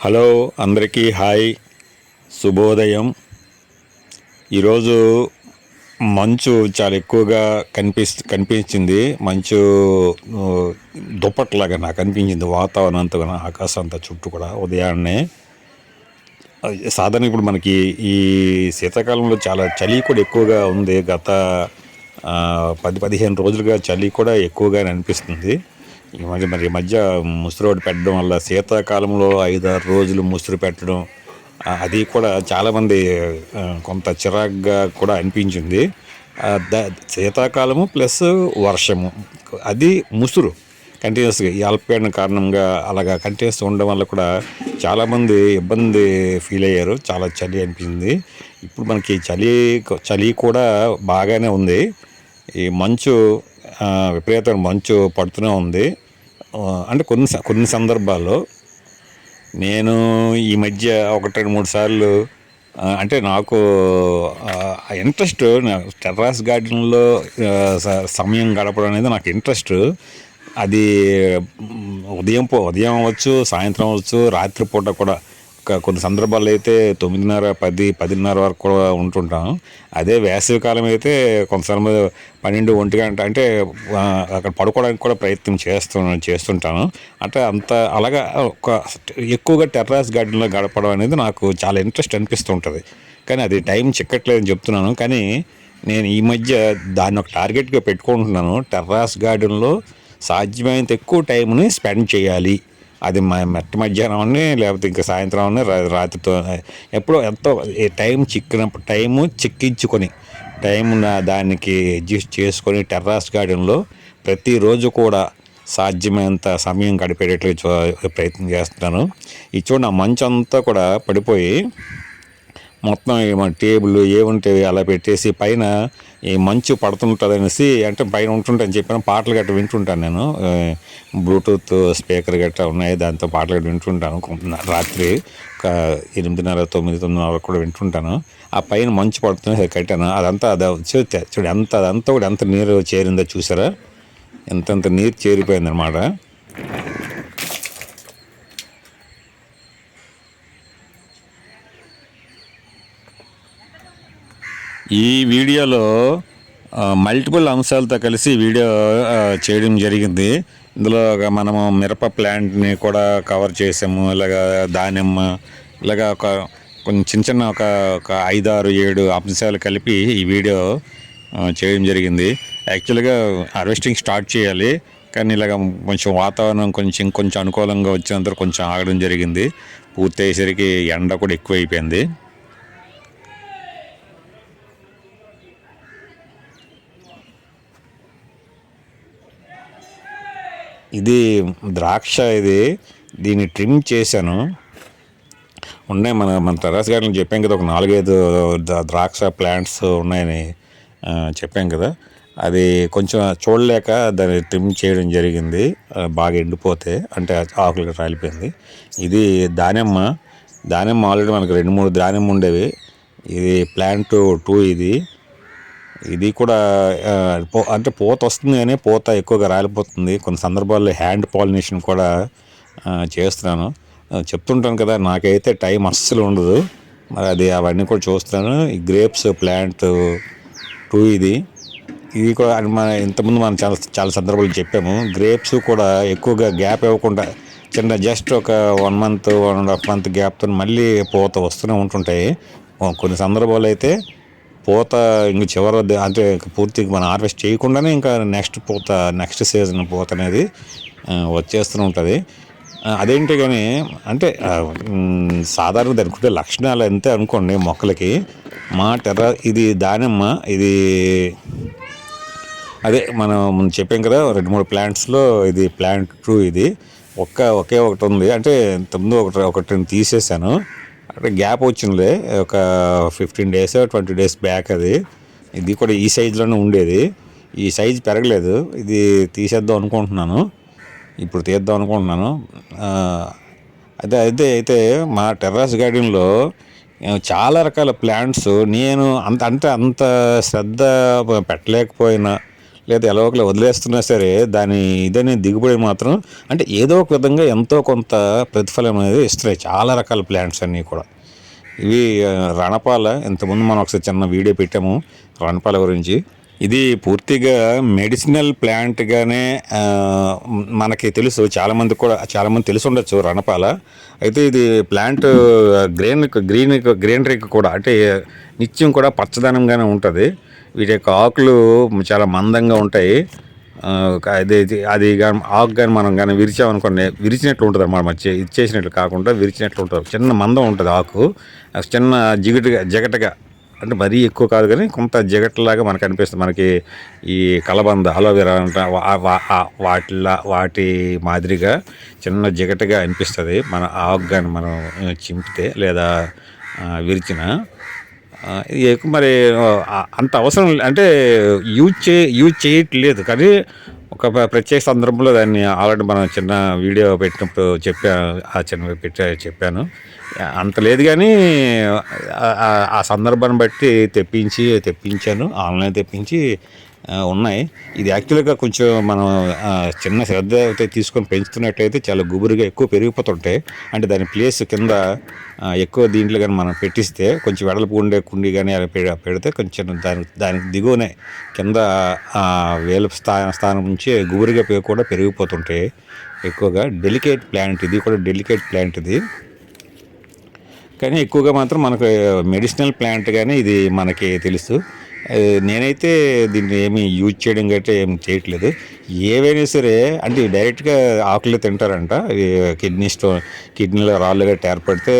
Hello అందరికీ hi. శుభోదయం. ఈరోజు మంచు చాలా ఎక్కువగా కనిపిస్ కనిపించింది. మంచు దుప్పట్లాగా నాకు అనిపించింది. వాతావరణం అంతా ఆకాశం అంతా చుట్టూ కూడా ఉదయాన్నే. సాధారణ ఇప్పుడు మనకి ఈ శీతాకాలంలో చాలా చలి కూడా ఎక్కువగా ఉంది. గత పది పదిహేను రోజులుగా చలి కూడా ఎక్కువగా అనిపిస్తుంది. ఈ మధ్య మరి ఈ మధ్య ఒకటి పెట్టడం వల్ల శీతాకాలంలో ఐదారు రోజులు ముసురు పెట్టడం అది కూడా చాలామంది కొంత చిరాగ్గా కూడా అనిపించింది. శీతాకాలము ప్లస్ వర్షము అది ముసురు కంటిన్యూస్గా ఈ అల్పపీడన కారణంగా అలాగా కంటిన్యూస్ ఉండడం వల్ల కూడా చాలామంది ఇబ్బంది ఫీల్ అయ్యారు. చాలా చలి అనిపించింది. ఇప్పుడు మనకి చలి చలి కూడా బాగానే ఉంది. ఈ మంచు విపరీతమైన మంచు పడుతూనే ఉంది. అంటే కొన్ని స- కొన్ని సందర్భాల్లో నేను ఈ మధ్య ఒకటి రెండు మూడు సార్లు అంటే నాకు ఇంట్రెస్ట్ టెర్రాస్ గార్డెన్లో స- సమయం గడపడం అనేది నాకు ఇంట్రెస్ట్. అది ఉదయం పూ ఉదయం అవ్వచ్చు సాయంత్రం అవ్వచ్చు రాత్రిపూట కూడా కొన్ని సందర్భాల్లో అయితే తొమ్మిదిన్నర పది పదిన్నర వరకు కూడా ఉంటుంటాం. అదే వేసవి కాలం అయితే కొంతసార్లు పన్నెండు ఒంటి గంట అంటే అక్కడ పడుకోవడానికి కూడా ప్రయత్నం చేస్తూ చేస్తుంటాను. అంటే అంత అలాగా ఒక ఎక్కువగా టెర్రాస్ గార్డెన్లో గడపడం అనేది నాకు చాలా ఇంట్రెస్ట్ అనిపిస్తుంటుంది కానీ అది టైం చిక్కట్లేదని చెప్తున్నాను. కానీ నేను ఈ మధ్య దాన్ని ఒక టార్గెట్గా పెట్టుకుంటున్నాను. టెర్రాస్ గార్డెన్లో సాధ్యమైనంత ఎక్కువ టైంని స్పెండ్ చేయాలి. అది మా మెట్ట మధ్యాహ్నం లేకపోతే ఇంకా సాయంత్రం రాత్రితో ఎప్పుడో ఎంతో టైం చిక్కినప్పుడు టైము చిక్కించుకొని టైం దానికి అడ్జస్ట్ చేసుకొని టెర్రాస్ గార్డెన్లో ప్రతిరోజు కూడా సాధ్యమైనంత సమయం గడిపేటట్లు చూ- ప్రయత్నం చేస్తున్నాను. ఈ చూడండి ఆ మంచు అంతా కూడా పడిపోయి మొత్తం మన టేబుల్ ఏముంటే అలా పెట్టేసి పైన ఈ మంచు పడుతుంటుంది అనేసి అంటే పైన ఉంటుంటని చెప్పిన పాటలు గట్ట వింటుంటాను నేను. బ్లూటూత్ స్పీకర్ గట్రా ఉన్నాయి దాంతో పాటలు గట్ట వింటుంటాను. రాత్రి ఒక ఎనిమిదిన్నర తొమ్మిది తొమ్మిదిన్నర వరకు కూడా వింటుంటాను. ఆ పైన మంచు పడుతుంది కట్టాను. అదంతా అది చూస్తే చూడు ఎంత అదంతా కూడా ఎంత నీరు చేరిందో చూసారా? ఎంతంత నీరు చేరిపోయిందనమాట ఈ వీడియోలో మల్టిపుల్ అంశాలతో కలిసి వీడియో చేయడం జరిగింది. ఇందులో ఒక మనము మిరప ప్లాంట్ని కూడా కవర్ చేసాము. ఇలాగా దానిమ్మ ఇలాగా ఒక కొంచెం చిన్న చిన్న ఒక ఒక ఐదారు ఏడు అంశాలు కలిపి ఈ వీడియో చేయడం జరిగింది. యాక్చువల్గా హార్వెస్టింగ్ స్టార్ట్ చేయాలి. కానీ ఇలాగ కొంచెం వాతావరణం కొంచెం కొంచెం అనుకూలంగా వచ్చినంత కొంచెం ఆగడం జరిగింది. పూర్తి అయ్యేసరికి ఎండ కూడా ఎక్కువ అయిపోయింది ఇది ద్రాక్ష ఇది. దీన్ని ట్రిమ్ చేశాను. ఉన్నాయి మన మన టెర్రస్ గార్డెన్ చెప్పాం కదా ఒక నాలుగైదు ద్రాక్ష ప్లాంట్స్ ఉన్నాయని చెప్పాం కదా. అది కొంచెం చూడలేక దాన్ని ట్రిమ్ చేయడం జరిగింది. బాగా ఎండిపోతే అంటే ఆకులు రాలిపోయింది. ఇది దానిమ్మ. దానిమ్మ ఆల్రెడీ మనకు రెండు మూడు దానిమ్మ ఉండేవి. ఇది ప్లాంట్ టూ ఇది. ఇది కూడా అంటే పూత వస్తుంది కానీ పూత ఎక్కువగా రాలిపోతుంది. కొన్ని సందర్భాల్లో హ్యాండ్ పాలినేషన్ కూడా చేస్తున్నాను. చెప్తుంటాను కదా నాకైతే టైం అస్సలు ఉండదు. మరి అది అవన్నీ కూడా చూస్తున్నాను. ఈ గ్రేప్స్ ప్లాంట్ టూ ఇది. ఇది కూడా మన ఇంతకుముందు మనం చాలా చాలా సందర్భాలు చెప్పాము. గ్రేప్స్ కూడా ఎక్కువగా గ్యాప్ ఇవ్వకుండా చిన్న జస్ట్ ఒక one month one and half month గ్యాప్తో మళ్ళీ పూత వస్తూనే ఉంటుంటాయి. కొన్ని సందర్భాలు అయితే పూత ఇంక చివరి అంటే పూర్తిగా మనం హార్వెస్ట్ చేయకుండానే ఇంకా నెక్స్ట్ పూత నెక్స్ట్ సీజన్ పూత అనేది ఆ, వచ్చేస్తూనే ఉంటుంది. అదేంటి కానీ అంటే సాధారణంగా అనుకుంటే సాధారణ దానికి లక్షణాలు అంతే అనుకోండి మొక్కలకి మా టెర్ర ఇది దానిమ్మ ఇది అదే మనం చెప్పాం కదా రెండు మూడు ప్లాంట్స్లో ఇది ప్లాంట్ టూ ఇది ఒక్క ఒకే ఒకటి ఉంది అంటే తొమ్మిది ఒకటి ఒకటి తీసేసాను. అంటే గ్యాప్ వచ్చిందిలే. ఒక fifteen days twenty days back అది. ఇది కూడా ఈ సైజులోనే ఉండేది. ఈ సైజు పెరగలేదు. ఇది తీసేద్దాం అనుకుంటున్నాను. ఇప్పుడు తీద్దాం అనుకుంటున్నాను. అయితే అదే అయితే అయితే మా టెర్రస్ గార్డెన్లో చాలా రకాల ప్లాంట్స్ నేను అంత అంటే అంత శ్రద్ధ పెట్టలేకపోయినా లేదా ఎలా ఒకలా వదిలేస్తున్నా సరే దాని ఇదని దిగుబడి మాత్రం అంటే ఏదో ఒక విధంగా ఎంతో కొంత ప్రతిఫలం అనేది ఇస్తున్నాయి. చాలా రకాల ప్లాంట్స్ అన్నీ కూడా. ఇవి రణపాల ఇంతకుముందు మనం ఒకసారి చిన్న వీడియో పెట్టాము రణపాల గురించి. ఇది పూర్తిగా మెడిసినల్ ప్లాంట్గానే మనకి తెలుసు. చాలామంది కూడా చాలామంది తెలిసి ఉండొచ్చు రణపాల. అయితే ఇది ప్లాంట్ గ్రీన్ గ్రీన్ గ్రీనరీకి కూడా అంటే నిత్యం కూడా పచ్చదనంగానే ఉంటుంది. వీటి యొక్క ఆకులు చాలా మందంగా ఉంటాయి. అది ఇది- అది కానీ ఆకు కానీ మనం కానీ విరిచామనుకోండి విరిచినట్లు ఉంటుంది అన్నమాట మరి ఇచ్చేసినట్లు కాకుండా విరిచినట్లు ఉంటుంది. చిన్న మందం ఉంటుంది ఆకు. చిన్న జిగటగా జగటగా అంటే మరీ ఎక్కువ కాదు కానీ కొంత జిగట్లాగా మనకు అనిపిస్తుంది. మనకి ఈ కలబంద అలోవెరా అంట వా- వాటిలా వాటి మాదిరిగా చిన్న జిగటగా అనిపిస్తుంది. మన ఆకు కానీ మనం చింపితే లేదా విరిచిన ఎక్కువ మరి అంత అవసరం అంటే యూజ్ చే యూజ్ చేయట్లేదు. కానీ ఒక ప్రత్యేక సందర్భంలో దాన్ని ఆల్రెడీ మనం చిన్న వీడియో పెట్టినప్పుడు చెప్పా ఆ చిన్న పెట్టా చెప్పాను. అంత లేదు కానీ ఆ- సందర్భాన్ని బట్టి తెప్పించి తెప్పించాను. ఆన్లైన్ తెప్పించి ఉన్నాయి. ఇది యాక్చువల్గా కొంచెం మనం చిన్న శ్రద్ధ అయితే తీసుకొని పెంచుతున్నట్టయితే చాలా గుబురుగా ఎక్కువ పెరిగిపోతుంటాయి అంటే దాని ప్లేస్ కింద ఎక్కువ దీంట్లో కానీ మనం పెట్టిస్తే కొంచెం వెడల్పు ఉండే కుండీ కానీ అలా పె- పెడితే కొంచెం దాని దానికి దిగువనే కింద వేల స్థా స్థానం నుంచి గుబురుగా కూడా పెరిగిపోతుంటాయి ఎక్కువగా డెలికేట్ ప్లాంట్ ఇది కూడా డెలికేట్ ప్లాంట్ ఇది. కానీ ఎక్కువగా మాత్రం మనకు మెడిసినల్ ప్లాంట్ కానీ ఇది మనకి తెలుసు. నేనైతే దీన్ని ఏమి యూజ్ చేయడం గట్రా ఏం చేయట్లేదు. ఏవైనా సరే అంటే డైరెక్ట్గా ఆకులు తింటారంట. కిడ్నీ స్టోన్ కిడ్నీలో రాళ్ళుగా ఏర్పడితే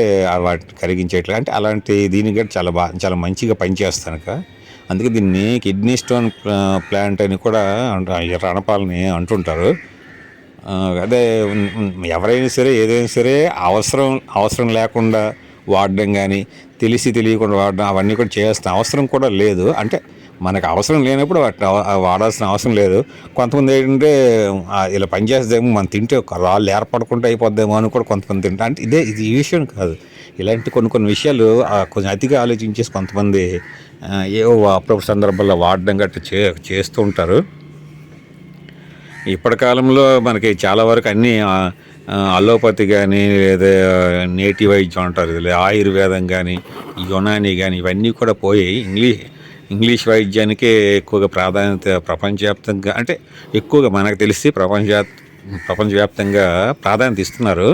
వాటిని కరిగించేట్లేదు అంటే అలాంటి దీనికి గట్రా చాలా బాగా చాలా మంచిగా పనిచేస్తానుక అందుకే దీన్ని కిడ్నీ స్టోన్ ప్లాంట్ అని కూడా రణపాలని అంటుంటారు. అదే ఎవరైనా సరే ఏదైనా సరే అవసరం అవసరం లేకుండా వాడడం కానీ తెలిసి తెలియకుండా వాడడం అవన్నీ కూడా చేయాల్సిన అవసరం కూడా లేదు. అంటే మనకు అవసరం లేనప్పుడు వాటిని వాడాల్సిన అవసరం లేదు. కొంతమంది ఏంటంటే ఇలా పనిచేస్తేమో మనం తింటే ఒక రాళ్ళు ఏర్పడకుండా అయిపోద్దేమో అని కూడా కొంతమంది తింటా అంటే ఇదే ఇది ఈ విషయం కాదు. ఇలాంటి కొన్ని కొన్ని విషయాలు కొంచెం అతిగా ఆలోచించేసి కొంతమంది ఏవో అప్పుడప్పుడు సందర్భాల్లో వాడడం గట్రా చే చేస్తూ ఉంటారు. ఇప్పటి కాలంలో మనకి చాలా వరకు అన్నీ అలోపతి కానీ లేదా నేటివ్ వైద్యం అంటారు ఇది ఆయుర్వేదం కానీ యునాని కానీ ఇవన్నీ కూడా పోయి ఇంగ్లీష్ ఇంగ్లీష్ వైద్యానికే ఎక్కువగా ప్రాధాన్యత ప్రపంచవ్యాప్తంగా అంటే ఎక్కువగా మనకు తెలిసి ప్రపంచ ప్రపంచవ్యాప్తంగా ప్రాధాన్యత ఇస్తున్నారు.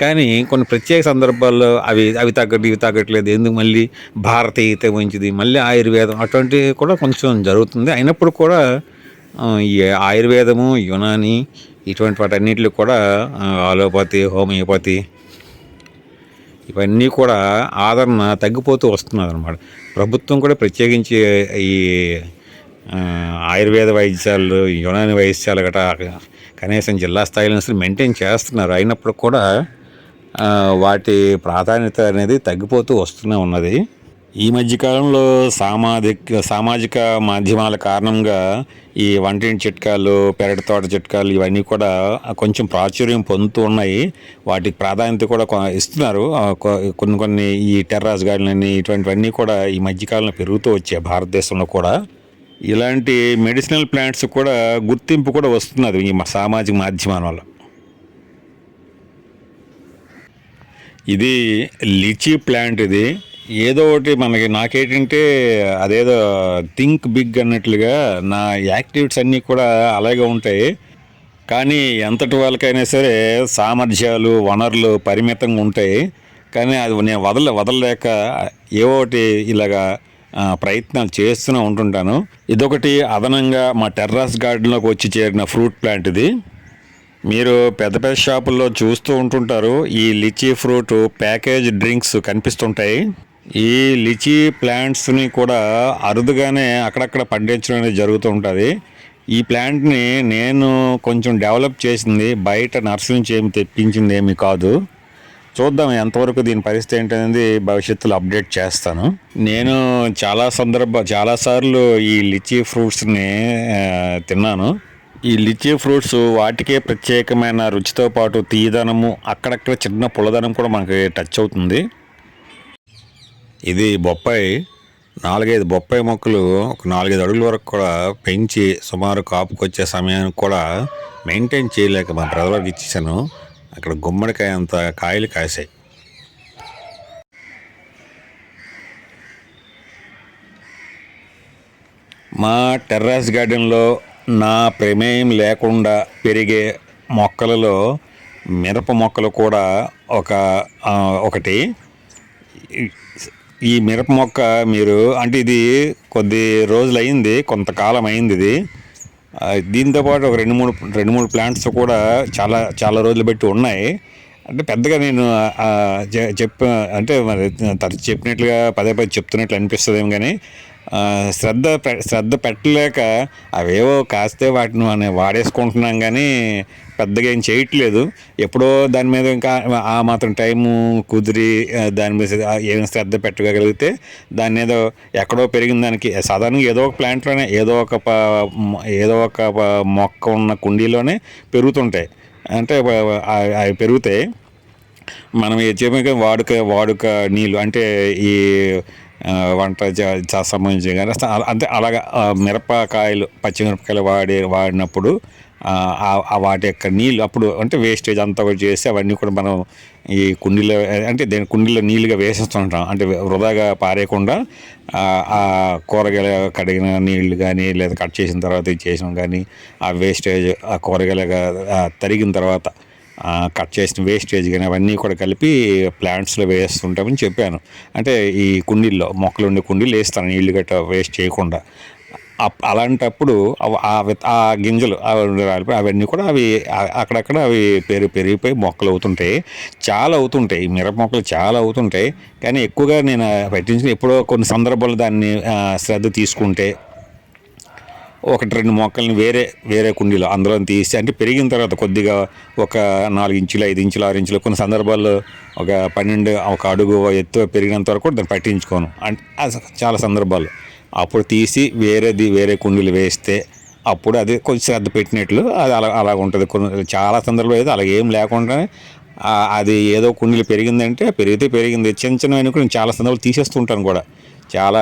కానీ కొన్ని ప్రత్యేక సందర్భాల్లో అవి అవి తగ్గట్టు ఇవి తగ్గట్లేదు ఎందుకు మళ్ళీ భారతీయత మంచిది మళ్ళీ ఆయుర్వేదం అటువంటివి కూడా కొంచెం జరుగుతుంది. అయినప్పుడు కూడా ఈ ఆయుర్వేదము యునాని ఇటువంటి వాటన్నిటిలో కూడా ఆలోపతి హోమియోపతి ఇవన్నీ కూడా ఆదరణ తగ్గిపోతూ వస్తున్నది అనమాట ప్రభుత్వం కూడా ప్రత్యేకించి ఈ ఆయుర్వేద వైద్యశాలలు యునాని వైద్యశాల గట్రా కనీసం జిల్లా స్థాయిలో అసలు మెయింటైన్ చేస్తున్నారు. అయినప్పుడు కూడా వాటి ప్రాధాన్యత అనేది తగ్గిపోతూ వస్తూనే ఉన్నది. ఈ మధ్యకాలంలో సామాజిక సామాజిక మాధ్యమాల కారణంగా ఈ వంటింటి చిట్కాలు పెరటి తోట చిట్కాలు ఇవన్నీ కూడా కొంచెం ప్రాచుర్యం పొందుతూ ఉన్నాయి. వాటికి ప్రాధాన్యత కూడా ఇస్తున్నారు. కొన్ని కొన్ని ఈ టెర్రాస్ గార్డెన్ ఇటువంటివన్నీ కూడా ఈ మధ్యకాలంలో పెరుగుతూ వచ్చాయి భారతదేశంలో కూడా. ఇలాంటి మెడిసినల్ ప్లాంట్స్ కూడా గుర్తింపు కూడా వస్తున్నది ఈ సామాజిక మాధ్యమాల వల్ల. ఇది లిచీ ప్లాంట్ ఇది. ఏదో ఒకటి మనకి నాకేంటంటే అదేదో థింక్ బిగ్ అన్నట్లుగా నా యాక్టివిటీస్ అన్నీ కూడా అలాగే ఉంటాయి. కానీ ఎంతటి వాళ్ళకైనా సరే సామర్థ్యాలు వనరులు పరిమితంగా ఉంటాయి. కానీ అది నేను వదల వదలలేక ఏవో ఒకటి ఇలాగా ప్రయత్నాలు చేస్తూనే ఉంటుంటాను. ఇదొకటి అదనంగా మా టెర్రస్ గార్డెన్లోకి వచ్చి చేరిన ఫ్రూట్ ప్లాంట్ ఇది మీరు పెద్ద పెద్ద షాపుల్లో చూస్తూ ఉంటుంటారు. ఈ లిచీ ఫ్రూట్ ప్యాకేజ్ డ్రింక్స్ కనిపిస్తుంటాయి. ఈ లిచీ ప్లాంట్స్ని కూడా అరుదుగానే అక్కడక్కడ పండించడం అనేది జరుగుతూ ఉంటుంది. ఈ ప్లాంట్ని నేను కొంచెం డెవలప్ చేసింది బయట నర్సరీ నుంచి ఏమి తెప్పించింది ఏమి కాదు. చూద్దాం ఎంతవరకు దీని పరిస్థితి ఏంటనేది భవిష్యత్తులో అప్డేట్ చేస్తాను. నేను చాలా సందర్భ చాలాసార్లు ఈ లిచీ ఫ్రూట్స్ని తిన్నాను. ఈ లిచీ ఫ్రూట్స్ వాటికే ప్రత్యేకమైన రుచితో పాటు తీయదనము అక్కడక్కడ చిన్న పుల్లదనం కూడా మనకి టచ్ అవుతుంది. ఇది బొప్పాయి. నాలుగైదు బొప్పాయి మొక్కలు ఒక నాలుగైదు అడుగుల వరకు కూడా పెంచి సుమారు కాపుకొచ్చే సమయానికి కూడా మెయింటైన్ చేయలేక మా బ్రదర్కి ఇచ్చేసాను. అక్కడ గుమ్మడికాయ అంత కాయలు కాసాయి. మా టెర్రస్ గార్డెన్లో నా ప్రమేయం లేకుండా పెరిగే మొక్కలలో మిరప మొక్కలు కూడా ఒక ఒకటి. ఈ- మిరప మొక్క మీరు అంటే ఇది కొద్ది రోజులు అయింది కొంతకాలం అయింది ఇది. దీంతోపాటు దీంతో పాటు ఒక రెండు మూడు రెండు మూడు ప్లాంట్స్ కూడా చాలా చాలా రోజులు బట్టి ఉన్నాయి. అంటే పెద్దగా నేను చెప్ప అంటే మరి తరచు చెప్పినట్లుగా పదే పదే చెప్తున్నట్లు అనిపిస్తుందేమో కానీ శ్రద్ధ పె- శ్రద్ధ పెట్టలేక అవేవో కాస్తే వాటిని మనం వాడేసుకుంటున్నాం కానీ పెద్దగా ఏం చేయట్లేదు. ఎప్పుడో దాని మీద ఇంకా ఆ మాత్రం టైము కుదిరి దాని మీద ఆ ఏం శ్రద్ధ పెట్టగలిగితే దాన్ని ఏదో ఎక్కడో పెరిగిన దానికి సాధారణంగా ఏదో ఒక ప్లాంట్లోనే ఏదో ఒక ఏదో ఒక మొక్క ఉన్న కుండీలోనే పెరుగుతుంటాయి. అంటే అవి పెరుగుతాయి మనం చెప్పాక వాడుక వాడుక నీళ్ళు అంటే ఈ వంట సంబంధించి కానీ అంటే అలాగా మిరపకాయలు పచ్చిమిరపకాయలు వాడి వాడినప్పుడు వాటి యొక్క నీళ్ళు అప్పుడు అంటే వేస్టేజ్ అంతా కూడా చేసి అవన్నీ కూడా మనం ఈ కుండీలో అంటే దేని కుండీలో నీళ్ళుగా వేసేస్తుంటాం. అంటే వృధాగా పారేయకుండా ఆ, కూరగాయలు కడిగిన నీళ్ళు కానీ లేదా కట్ చేసిన తర్వాత ఇది చేసిన కానీ ఆ వేస్టేజ్ ఆ కూరగాయలుగా తరిగిన తర్వాత కట్ చేసిన వేస్టేజ్ కానీ అవన్నీ కూడా కలిపి ప్లాంట్స్లో వేస్తుంటామని చెప్పాను. అంటే ఈ కుండీల్లో మొక్కలు ఉండే కుండీలు వేస్తాను నీళ్ళు గట్ట వేస్ట్ చేయకుండా. అప్- అలాంటప్పుడు ఆ ఆ గింజలు అవి రాలిపోయి అవన్నీ కూడా అవి అక్కడక్కడ అవి పెరిగి పెరిగిపోయి మొక్కలు అవుతుంటాయి. చాలా అవుతుంటాయి. మిరప మొక్కలు చాలా అవుతుంటాయి. కానీ ఎక్కువగా నేను పట్టించిన ఎప్పుడో కొన్ని సందర్భాలు దాన్ని శ్రద్ధ తీసుకుంటే ఒకటి రెండు మొక్కల్ని వేరే వేరే కుండీలో అందులో తీసి అంటే పెరిగిన తర్వాత కొద్దిగా ఒక నాలుగు ఇంచులు ఐదు ఇంచులు ఆరు ఇంచులు కొన్ని సందర్భాల్లో ఒక పన్నెండు ఒక అడుగు ఎత్తు పెరిగినంత వరకు కూడా దాన్ని పట్టించుకోను. అంటే చాలా సందర్భాలు. అప్పుడు తీసి వేరేది వేరే కుండీలు వేస్తే అప్పుడు అది కొంచెం శ్రద్ధ పెట్టినట్లు అది అలా అలా ఉంటుంది. కొన్ని చాలా సందర్భాలు అయితే అలా ఏం లేకుండానే అది ఏదో కుండీలు పెరిగిందంటే పెరిగితే పెరిగింది. చిన్న చిన్నవన్నీ కూడా నేను చాలా సందర్భాలు తీసేస్తుంటాను కూడా. చాలా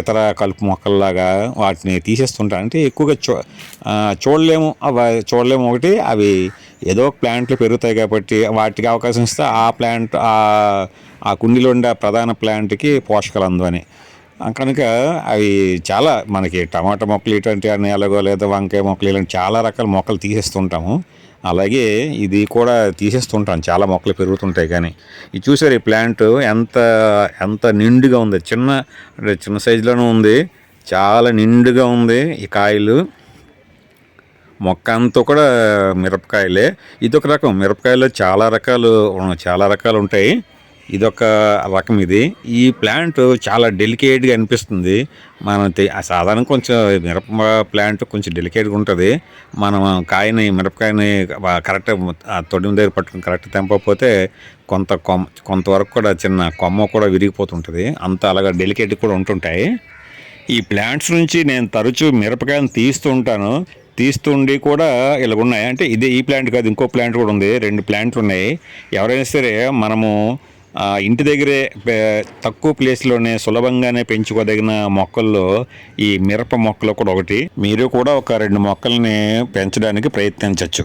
ఇతర కలుపు మొక్కల్లాగా వాటిని తీసేస్తుంటారు అంటే ఎక్కువగా చూ చూడలేము. అవి చూడలేము ఒకటి అవి ఏదో ప్లాంట్లు పెరుగుతాయి కాబట్టి వాటికి అవకాశం ఇస్తే ఆ ప్లాంట్ ఆ ఆ కుండీలో ఉండే ఆ ప్రధాన ప్లాంట్కి పోషకాలు అందవని. కనుక అవి చాలా మనకి టమాటా మొక్కలు ఇటువంటి అన్నీ ఎలాగో లేదా వంకాయ మొక్కలు ఇలాంటి చాలా రకాల మొక్కలు తీసేస్తుంటాము. అలాగే ఇది కూడా తీసేస్తుంటాను. చాలా మొక్కలు పెరుగుతుంటాయి కానీ. ఇది చూసారు ఈ ప్లాంట్? ఎంత ఎంత నిండుగా ఉంది. చిన్న అంటే చిన్న సైజులోనే ఉంది. చాలా నిండుగా ఉంది ఈ కాయలు. మొక్క అంతా కూడా మిరపకాయలే. ఇది ఒక రకం. మిరపకాయలు చాలా రకాలు చాలా రకాలు ఉంటాయి. ఇదొక రకం ఇది. ఈ ప్లాంట్ చాలా డెలికేట్గా అనిపిస్తుంది. మనం సాధారణ కొంచెం మిరప ప్లాంట్ కొంచెం డెలికేట్గా ఉంటుంది. మనం కాయని మిరపకాయని కరెక్ట్ తొడిమి దగ్గర పట్టుకుని కరెక్ట్ తెంపకపోతే కొంత కొమ్మ కొంతవరకు కూడా చిన్న కొమ్మ కూడా విరిగిపోతుంటుంది. అంత అలాగా డెలికేట్ కూడా ఉంటుంటాయి. ఈ ప్లాంట్స్ నుంచి నేను తరచూ మిరపకాయని తీస్తూ ఉంటాను. తీస్తుండి కూడా ఇలా ఉన్నాయి అంటే ఇదే ఈ ప్లాంట్ కాదు ఇంకో ప్లాంట్ కూడా ఉంది. రెండు ప్లాంట్లు ఉన్నాయి. ఎవరైనా సరే మనము ఇంటి దగ్గరే తక్కువ ప్లేస్లోనే సులభంగానే పెంచుకోదగిన మొక్కల్లో ఈ మిరప మొక్కలు కూడా ఒకటి. మీరు కూడా ఒక రెండు మొక్కల్ని పెంచడానికి ప్రయత్నించవచ్చు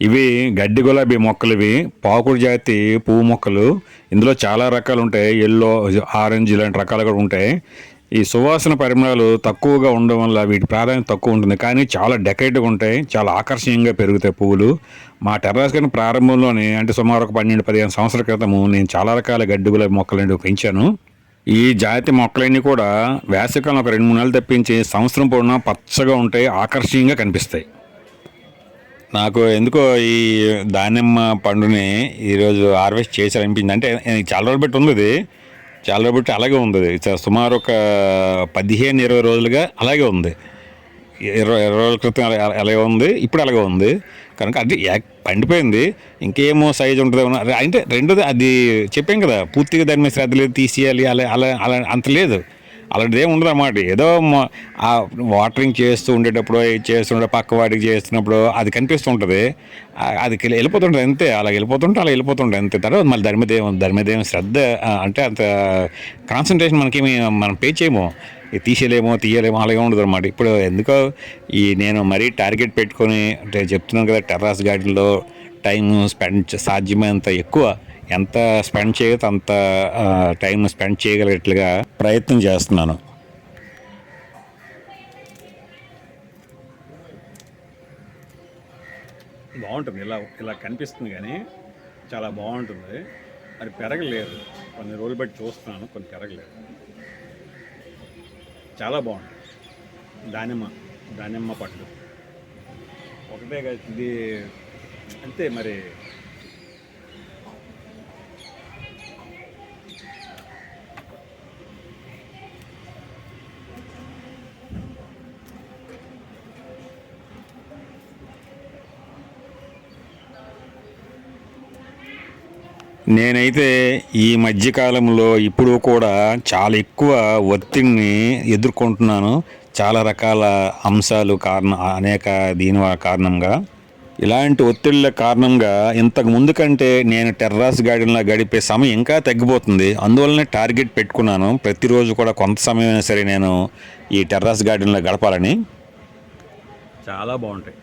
ఇవి గడ్డి గులాబీ మొక్కలు ఇవి. పాకుడు జాతి పువ్వు మొక్కలు. ఇందులో చాలా రకాలు ఉంటాయి. ఎల్లో ఆరెంజ్ ఇలాంటి రకాలు కూడా ఉంటాయి. ఈ సువాసన పరిమళాలు తక్కువగా ఉండడం వల్ల వీటి ప్రాధాన్యత తక్కువ ఉంటుంది. కానీ చాలా డెకరేట్గా ఉంటాయి. చాలా ఆకర్షణీయంగా పెరుగుతాయి పువ్వులు. మా టెర్రాస్ గార్డెన్ ప్రారంభంలోనే అంటే సుమారు ఒక పన్నెండు పదిహేను సంవత్సరాల క్రితము నేను చాలా రకాల గడ్డుగుల మొక్కలను పెంచాను. ఈ జాతి మొక్కలన్నీ కూడా వేసవికాలం ఒక రెండు మూడు నెలలు తప్పించి సంవత్సరం పొడినా పచ్చగా ఉంటాయి ఆకర్షణీయంగా కనిపిస్తాయి. నాకు ఎందుకో ఈ దానిమ్మ పండుని ఈరోజు హార్వెస్ట్ చేశారనిపించింది. అంటే చాలా రోజులు పెట్టి ఉంది చాలా రోజులు అలాగే ఉంది. సుమారు ఒక పదిహేను ఇరవై రోజులుగా అలాగే ఉంది. ఇరవై ఇరవై రోజుల క్రితం అలా- అలాగే ఉంది. ఇప్పుడు అలాగే ఉంది. కనుక అది యాక్- పండిపోయింది. ఇంకేమో సైజు ఉంటుందేమో అంటే రెండోది అది చెప్పాం కదా పూర్తిగా దాని మీద శ్రద్ధ లేదు తీసేయాలి అలా అలా అలా అంత లేదు. అలాంటిది ఏమి ఉండదు అన్నమాట ఏదో ఆ వాటరింగ్ చేస్తూ ఉండేటప్పుడు చేస్తుండే పక్క వాటికి చేస్తున్నప్పుడు అది కనిపిస్తూ ఉంటుంది అది వెళ్ళిపోతుంటుంది అంతే. అలా వెళ్ళిపోతుంటే అలా వెళ్ళిపోతుంటుంది అంతే. తర్వాత మళ్ళీ దాని మీద ఏం- దాని మీద ఏం శ్రద్ధ అంటే అంత కాన్సన్ట్రేషన్ మనకేమి మనం పే చేయము. తీసేయలేమో తీయలేమో అలాగే ఉండదు అనమాట ఇప్పుడు ఎందుకో ఈ నేను మరీ టార్గెట్ పెట్టుకొని అంటే చెప్తున్నాను కదా టెర్రాస్ గార్డెన్లో టైం స్పెండ్ సాధ్యమైనంత ఎక్కువ ఎంత స్పెండ్ చేయగలిగితే అంత టైం స్పెండ్ చేయగలిగేట్లుగా ప్రయత్నం చేస్తున్నాను. బాగుంటుంది. ఇలా ఇలా కనిపిస్తుంది కానీ చాలా బాగుంటుంది. అది పెరగలేదు. కొన్ని రోజులు బట్టి చూస్తున్నాను కొన్ని పెరగలేదు. చాలా బాగుంటుంది. దానిమ్మ దానిమ్మ పండ్లు ఒకటే కాదు, ఇది అంతే మరి నేనైతే ఈ మధ్యకాలంలో ఇప్పుడు కూడా చాలా ఎక్కువ ఒత్తిడిని ఎదుర్కొంటున్నాను. చాలా రకాల అంశాలు కారణ అనేక దీని కారణంగా. ఇలాంటి ఒత్తిళ్ళ కారణంగా ఇంతకు ముందు కంటే నేను టెర్రాస్ గార్డెన్లో గడిపే సమయం ఇంకా తగ్గిపోతుంది. అందువల్లనే టార్గెట్ పెట్టుకున్నాను. ప్రతిరోజు కూడా కొంత సమయమైనా సరే నేను ఈ టెర్రాస్ గార్డెన్లో గడపాలని. చాలా బాగుంటాయి.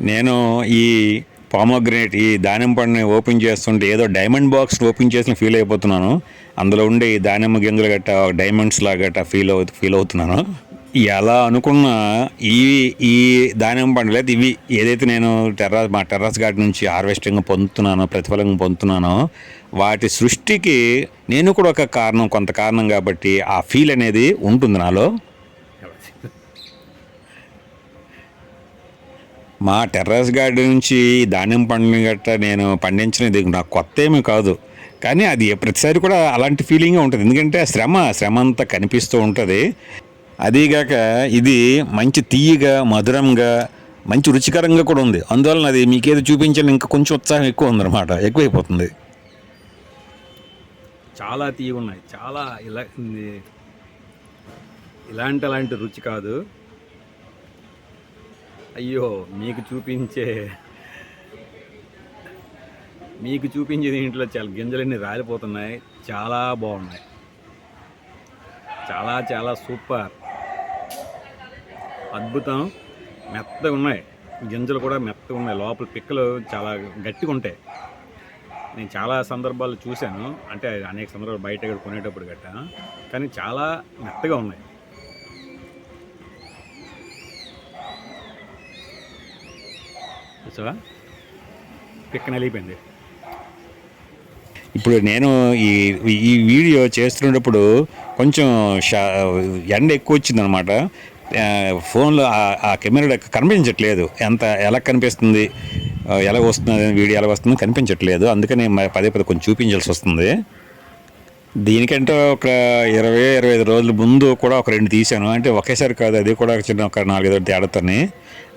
నేను ఈ పామోగ్రనేట్ ఈ దానిమ్మ పండుని ఓపెన్ చేస్తుంటే ఏదో డైమండ్ బాక్స్ ఓపెన్ చేసిన ఫీల్ అయిపోతున్నాను. అందులో ఉండే ఈ దానిమ్మ గింజలు గట్ట డైమండ్స్ లాగా ఫీల్ అవు ఫీల్ అవుతున్నాను. ఎలా అనుకున్నా ఈ ఈ దానిమ్మ పండు లేదా ఇవి ఏదైతే నేను టెర్రాస్ మా టెర్రాస్ గార్డెన్ నుంచి హార్వెస్టింగ్ పొందుతున్నానో ప్రతిఫలం పొందుతున్నానో వాటి సృష్టికి నేను కూడా ఒక కారణం కొంత కారణం కాబట్టి ఆ ఫీల్ అనేది ఉంటుంది నాలో. మా టెర్రస్ గార్డెన్ నుంచి ధాన్యం పండ్లు గట్రా నేను పండించినది నాకు కొత్త ఏమీ కాదు. కానీ అది ప్రతిసారి కూడా అలాంటి ఫీలింగే ఉంటుంది. ఎందుకంటే శ్రమ శ్రమ అంతా కనిపిస్తూ ఉంటుంది. అదీగాక ఇది మంచి తీయగా మధురంగా మంచి రుచికరంగా కూడా ఉంది. అందువలన అది మీకేదో చూపించాలని ఇంకా కొంచెం ఉత్సాహం ఎక్కువ ఉందన్నమాట. ఎక్కువైపోతుంది. చాలా తీయగా ఉన్నాయి చాలా ఇలా ఇలాంటి అలాంటి రుచి కాదు. అయ్యో మీకు చూపించే మీకు చూపించే దీంట్లో చాలా గింజలన్నీ రాలిపోతున్నాయి. చాలా బాగున్నాయి. చాలా చాలా సూపర్. అద్భుతం. మెత్తగా ఉన్నాయి. గింజలు కూడా మెత్తగా ఉన్నాయి. లోపల పిక్కలు చాలా గట్టిగా ఉంటాయి. నేను చాలా సందర్భాలు చూశాను. అంటే అనేక సందర్భాలు బయట కూడా కొనేటప్పుడు గట్ట కానీ చాలా మెత్తగా ఉన్నాయి. చూసావా పిక్క నలిగిపోయింది ఇప్పుడు నేను ఈ ఈ వీడియో చేస్తున్నప్పుడు కొంచెం షా ఎండ ఎక్కువ వచ్చిందనమాట. ఫోన్లో ఆ- కెమెరా కనిపించట్లేదు. ఎంత ఎలా కనిపిస్తుంది ఎలా వస్తుంది వీడియో ఎలా వస్తుందో కనిపించట్లేదు. అందుకని పదే పదే కొంచెం చూపించాల్సి వస్తుంది. దీనికంటే ఒక ఇరవై ఇరవై ఐదు రోజుల ముందు కూడా ఒక రెండు తీశాను. అంటే ఒకేసారి కాదు అది కూడా చిన్న ఒక నాలుగైదు తేడాతోని.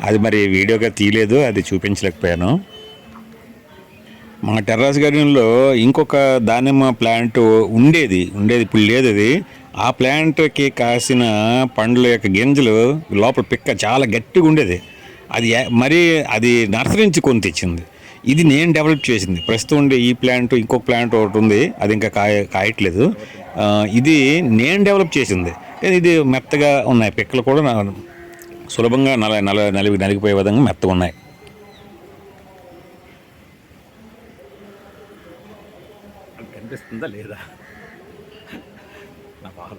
అది మరి వీడియోగా తీయలేదు అది చూపించలేకపోయాను. మా టెర్రాస్ గార్డెన్లో ఇంకొక దానిమ్మ ప్లాంట్ ఉండేది ఉండేది ఇప్పుడు లేదు అది. ఆ ప్లాంట్కి కాసిన పండ్ల యొక్క గింజలు లోపల పిక్క చాలా గట్టిగా ఉండేది. అది మరి అది నర్సరీ నుంచి కొని తెచ్చింది. ఇది నేను డెవలప్ చేసింది. ప్రస్తుతం ఉండే ఈ ప్లాంట్ ఇంకొక ప్లాంట్ ఒకటి ఉంది అది ఇంకా కాయ కాయట్లేదు. ఇది నేను డెవలప్ చేసింది. కానీ ఇది మెత్తగా ఉన్నాయి పిక్కలు కూడా సులభంగా నల నల నలిగి నలిగిపోయే విధంగా మెత్తగా ఉన్నాయి. కనిపిస్తుందా లేదా? నా బాధ.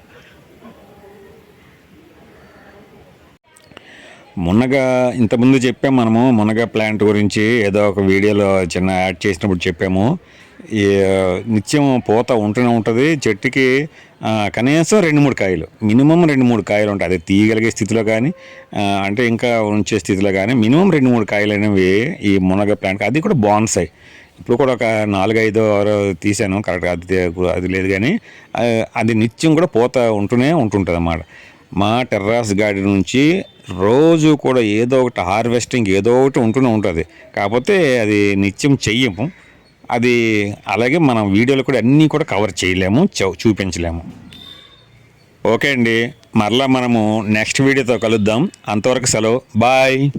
మునగ ఇంతకుముందు చెప్పాము మనము మునగ ప్లాంట్ గురించి ఏదో ఒక వీడియోలో చిన్న యాడ్ చేసినప్పుడు చెప్పాము. ఈ నిత్యం పూత ఉంటూనే ఉంటుంది. చెట్టుకి కనీసం రెండు మూడు కాయలు. మినిమం రెండు మూడు కాయలు ఉంటాయి. అది తీయగలిగే స్థితిలో కానీ అంటే ఇంకా ఉంచే స్థితిలో కానీ మినిమం రెండు మూడు కాయలు అనేవి ఈ మునగ ప్లాంట్ అది కూడా బాన్సాయి ఇప్పుడు కూడా ఒక నాలుగైదు ఆరు తీసాను కరెక్ట్గా అది అది లేదు కానీ అది నిత్యం కూడా పూత ఉంటూనే ఉంటుంటుంది అన్నమాట మా టెర్రాస్ గార్డెన్ నుంచి రోజు కూడా ఏదో ఒకటి హార్వెస్టింగ్ ఏదో ఒకటి ఉంటూనే ఉంటుంది. కాకపోతే అది నిత్యం చెయ్యము. అది అలాగే మనం వీడియోలు కూడా అన్నీ కూడా కవర్ చేయలేము చూపించలేము. ఓకే అండి. మరలా మనము నెక్స్ట్ వీడియోతో కలుద్దాం. అంతవరకు సెలవు. బాయ్